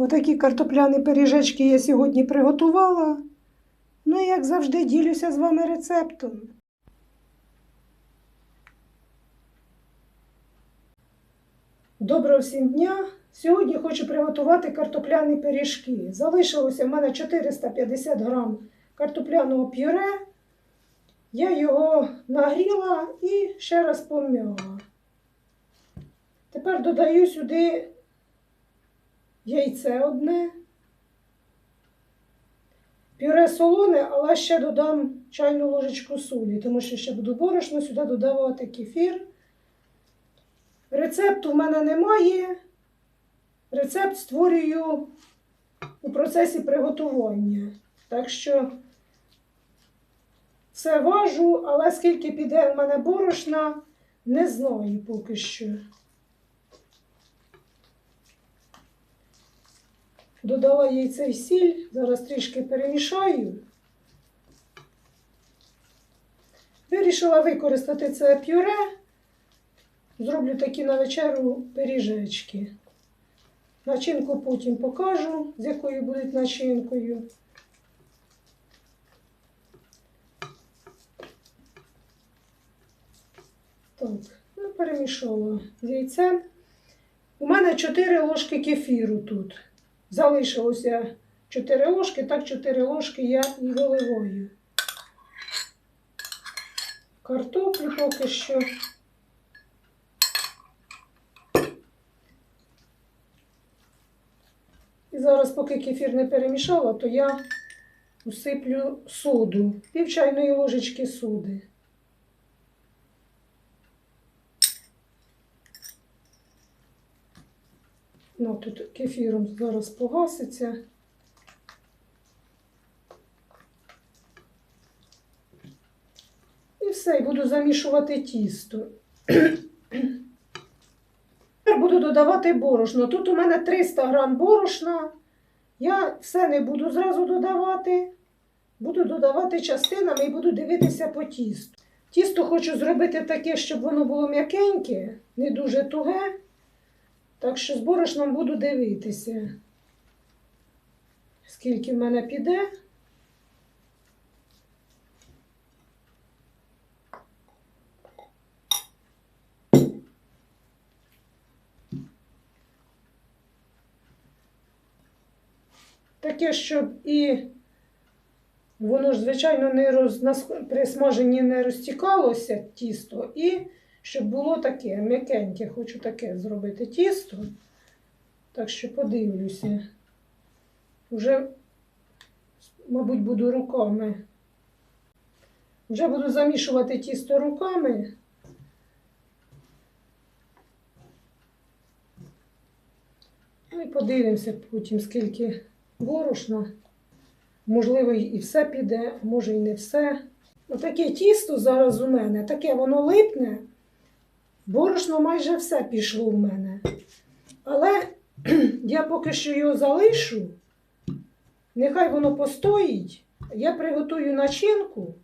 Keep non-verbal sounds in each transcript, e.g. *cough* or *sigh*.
Отакі картопляні пиріжечки я сьогодні приготувала. Ну, і як завжди, ділюся з вами рецептом. Доброго всім дня! Сьогодні хочу приготувати картопляні пиріжки. Залишилося в мене 450 грам картопляного пюре. Я його нагріла і ще раз пом'яла. Тепер додаю сюди яйце одне. Пюре солоне, але ще додам чайну ложечку солі, тому що ще буду борошно сюди додавати кефір. Рецепту в мене немає. Рецепт створюю у процесі приготування. Так що все важу, але скільки піде в мене борошна, не знаю поки що. Додала яйце і сіль, зараз трішки перемішаю. Вирішила використати це пюре. Зроблю такі на вечеру пиріжечки. Начинку потім покажу, з якою будуть начинкою. Так, ну, перемішала з яйцем. У мене 4 ложки кефіру тут. Залишилося 4 ложки, так 4 ложки я і виливаю. Картоплю поки що. І зараз, поки кефір не перемішала, то я усиплю соду, пів чайної ложечки соди. Ну, тут кефіром зараз погаситься. І все, і буду замішувати тісто. Тепер буду додавати борошно. Тут у мене 300 грам борошна. Я все не буду зразу додавати. Буду додавати частинами і буду дивитися по тісту. Тісто хочу зробити таке, щоб воно було м'якеньке, не дуже туге. Так що з борошном буду дивитися, скільки в мене піде. Таке, щоб і воно ж, звичайно, не роз... при смаженні не розтікалося тісто, і щоб було таке м'якеньке. Хочу таке зробити тісто. Так що подивлюся. Вже, мабуть, буду руками. Вже буду замішувати тісто руками. Ну і подивимося потім, скільки борошна. Можливо, і все піде, може і не все. Отаке тісто зараз у мене, таке воно липне. Борошно майже все пішло в мене. Але *clears throat* я поки що його залишу. Нехай воно постоїть. Я приготую начинку,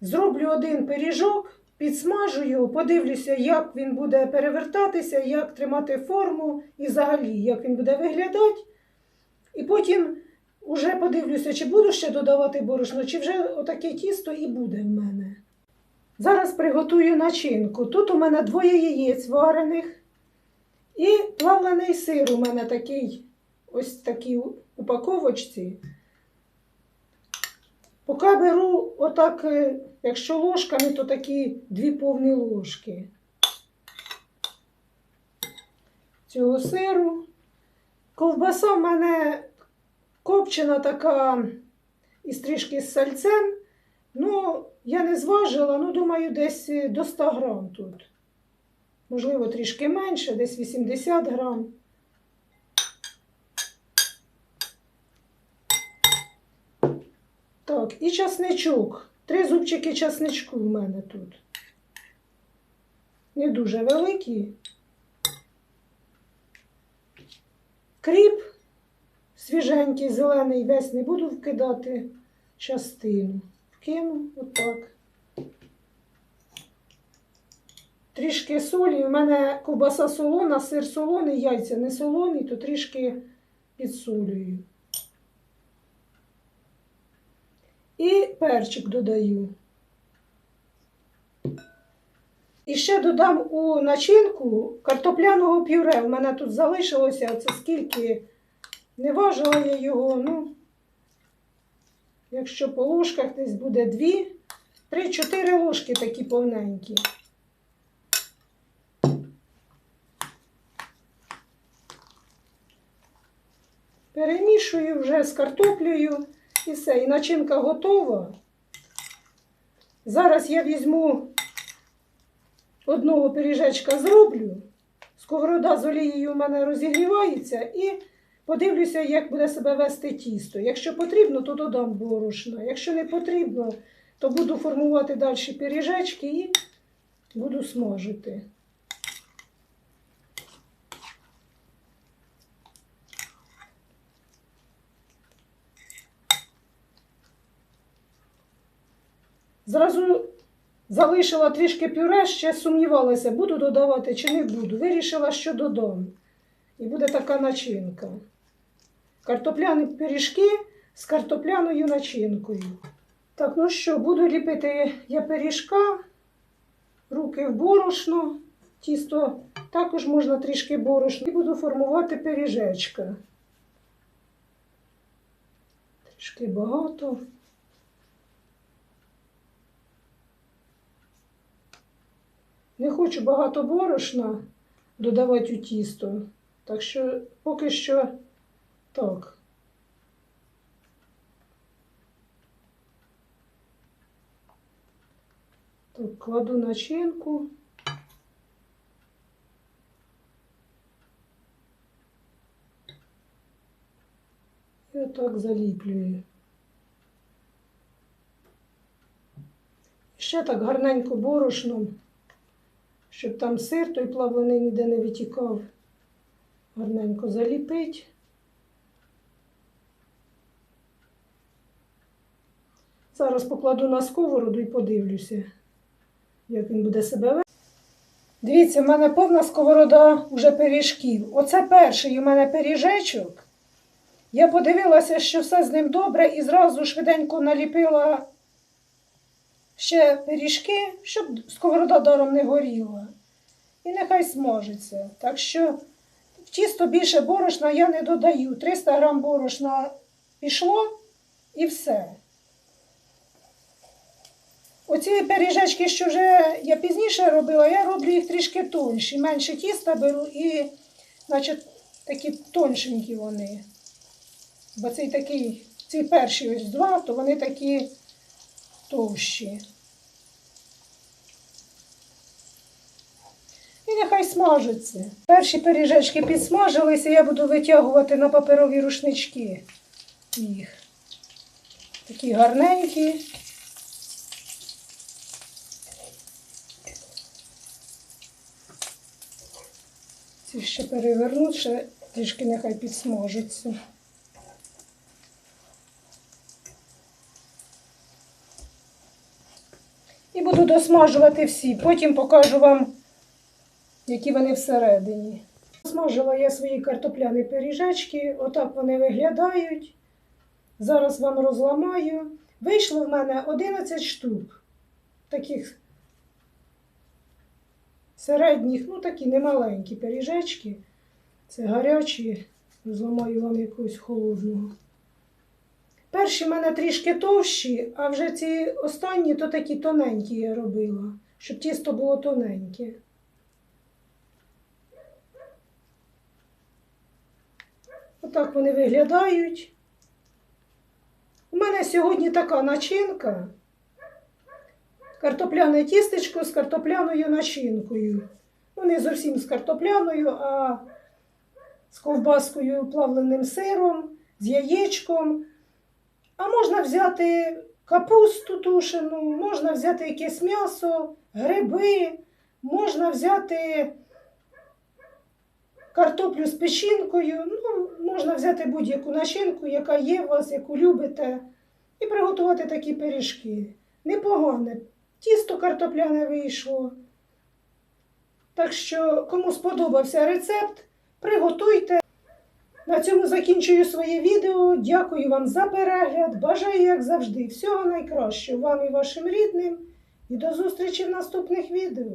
зроблю один пиріжок, підсмажу його, подивлюся, як він буде перевертатися, як тримати форму і взагалі, як він буде виглядати. І потім вже подивлюся, чи буду ще додавати борошно, чи вже отаке тісто і буде в мене. Зараз приготую начинку. Тут у мене двоє яєць варених і плавлений сир у мене такий, ось такій упаковочці. Поки беру отак, е, якщо ложками, то такі дві повні ложки цього сиру. Ковбаса в мене копчена така із трішки з сальцем. Ну, я не зважила, ну, думаю, десь е, до 100 грам тут. Можливо, трішки менше, десь 80 грам. Так, і часничок. Три зубчики часничку в мене тут. Не дуже великі. Кріп свіженький, зелений, весь не буду вкидати частину. Вкину отак. Трішки солі. У мене ковбаса солона, сир солоний, яйця не солоні, то трішки підсолюю. І перчик додаю. І ще додам у начинку картопляного пюре. У мене тут залишилося це скільки не важила я його. Ну, якщо по ложках десь буде дві, три-чотири ложки такі повненькі. Перемішую вже з картоплею і все. І начинка готова. Зараз я візьму одного пиріжечка зроблю. Сковорода з олією у мене розігрівається і подивлюся, як буде себе вести тісто. Якщо потрібно, то додам борошна. Якщо не потрібно, то буду формувати далі пиріжечки і буду смажити. Зразу залишила трішки пюре, ще сумнівалася, буду додавати чи не буду. Вирішила, що додам. І буде така начинка. Картопляні пиріжки з картопляною начинкою. Так, ну що, буду ліпити я пиріжка, руки в борошно, тісто також можна трішки борошно. І буду формувати пиріжечка. Трішки багато. Не хочу багато борошна додавати у тісто. Так що поки що так. Так, кладу начинку. І отак заліплюю. Ще так гарненько борошном щоб там сир той плавлений ніде не витікав. Гарненько заліпить. Зараз покладу на сковороду і подивлюся, як він буде себе вести. Дивіться, в мене повна сковорода вже пиріжків. Оце перший у мене пиріжечок. Я подивилася, що все з ним добре, і зразу швиденько наліпила ще пиріжки, щоб сковорода даром не горіла. І нехай смажиться. Так що в тісто більше борошна я не додаю. 300 грам борошна пішло і все. Оці пиріжечки, що вже я пізніше робила, я роблю їх трішки тонші. Менше тіста беру і, значить, такі тоншенькі вони. Бо цей такий, ці перші ось два, то вони такі товщі. І нехай смажаться. Перші пиріжечки підсмажилися, я буду витягувати на паперові рушнички їх. Такі гарненькі. Ці ще перевернуть, ще трішки нехай підсмажаться. І буду досмажувати всі. Потім покажу вам, які вони всередині. Смажила я свої картопляні пиріжечки, отак вони виглядають. Зараз вам розламаю. Вийшло в мене 11 штук. Таких середніх, ну такі немаленькі пиріжечки. Це гарячі, розламаю вам якусь холодного. Перші в мене трішки товщі, а вже ці останні то такі тоненькі я робила, щоб тісто було тоненьке. Отак вони виглядають. У мене сьогодні така начинка. Картопляне тістечко з картопляною начинкою. Ну, не зовсім з картопляною, а з ковбаскою, плавленим сиром, з яєчком. А можна взяти капусту тушену, можна взяти якесь м'ясо, гриби, можна взяти картоплю з печінкою, ну, можна взяти будь-яку начинку, яка є у вас, яку любите, і приготувати такі пиріжки. Непогане. Тісто картопляне вийшло. Так що, кому сподобався рецепт, приготуйте. На цьому закінчую своє відео. Дякую вам за перегляд. Бажаю, як завжди, всього найкращого вам і вашим рідним. І до зустрічі в наступних відео.